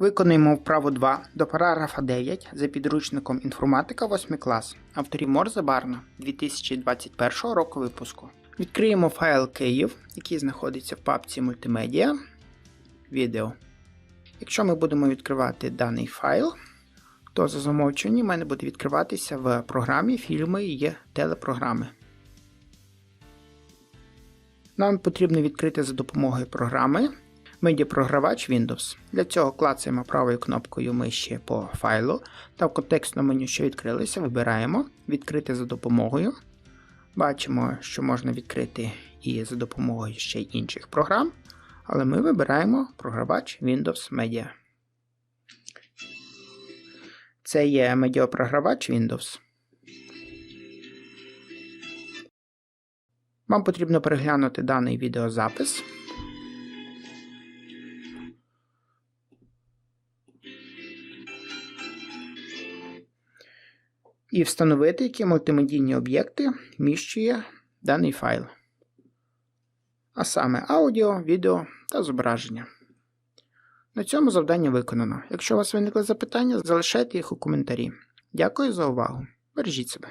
Виконуємо вправу 2 до параграфа 9 за підручником інформатика 8 клас авторів Морзе Барна 2021 року випуску. Відкриємо файл Київ, який знаходиться в папці Мультимедіа. Відео. Якщо ми будемо відкривати даний файл, то за замовчуванням в мене буде відкриватися в програмі фільми і телепрограми. Нам потрібно відкрити за допомогою програми медіапрогравач Windows. Для цього клацаємо правою кнопкою миші по файлу та в контекстному меню, що відкрилося, вибираємо Відкрити за допомогою. Бачимо, що можна відкрити і за допомогою ще інших програм, але ми вибираємо програвач Windows Media. Це є медіапрогравач Windows. Вам потрібно переглянути даний відеозапис. І встановити, які мультимедійні об'єкти вміщує даний файл. А саме аудіо, відео та зображення. На цьому завдання виконано. Якщо у вас виникли запитання, залишайте їх у коментарі. Дякую за увагу. Бережіть себе.